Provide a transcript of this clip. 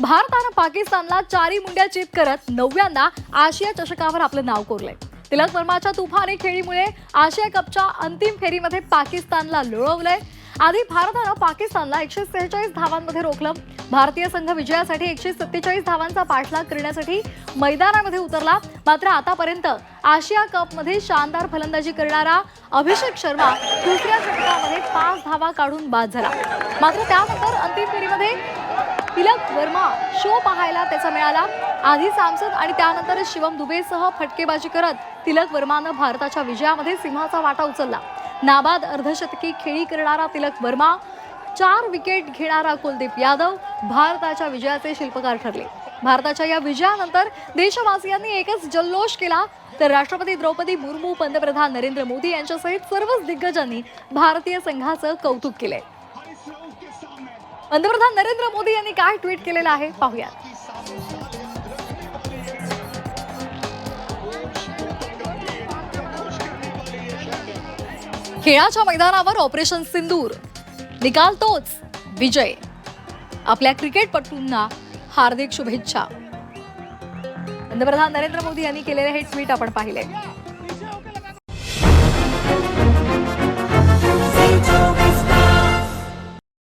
भारतानं पाकिस्तानला चारी मुंड्या चित करत नवव्यांदा आशिया चषकावर आपलं नाव कोरलंय. तिलक वर्माच्या तुफानी खेळीमुळे आशिया कपच्या अंतिम फेरीमध्ये पाकिस्तानला लोळवलंय. आधी भारतानं पाकिस्तानला एकशे सेहेचाळीस धावांमध्ये रोखलं. भारतीय संघ विजयासाठी एकशे सत्तेचाळीस धावांचा पाठलाग करण्यासाठी मैदानामध्ये उतरला. मात्र आतापर्यंत आशिया कपमध्ये शानदार फलंदाजी करणारा अभिषेक शर्मा दुसऱ्या षटकामध्ये पाच धावा काढून बाद झाला. मात्र त्यानंतर अंतिम फेरीमध्ये तिलक वर्मा शो पाहायला त्याचा मिळाला. आधी सामसद आणि त्यानंतर शिवम दुबेसह फटकेबाजी करत तिलक वर्मानं भारताच्या विजयामध्ये सिंहाचा वाटा उचलला. नाबाद अर्धशतकी खेळी करणारा तिलक वर्मा चार विकेट घेणारा कुलदीप यादव भारताच्या विजयाचे शिल्पकार ठरले. भारताच्या या विजयानंतर देशवासियांनी एकच जल्लोष केला तर राष्ट्रपती द्रौपदी मुर्मू पंतप्रधान नरेंद्र मोदी यांच्यासहित सर्वच दिग्गजांनी भारतीय संघाचं कौतुक केलंय. पंतप्रधान नरेंद्र मोदी यांनी काय ट्विट केलेलं आहे? पाहूया खेळाच्या मैदानावर ऑपरेशन सिंदूर. निकाल तोच. विजय. आपल्या क्रिकेटपटूंना हार्दिक शुभेच्छा. पंतप्रधान नरेंद्र मोदी यांनी केलेले हे ट्विट आपण पाहिले.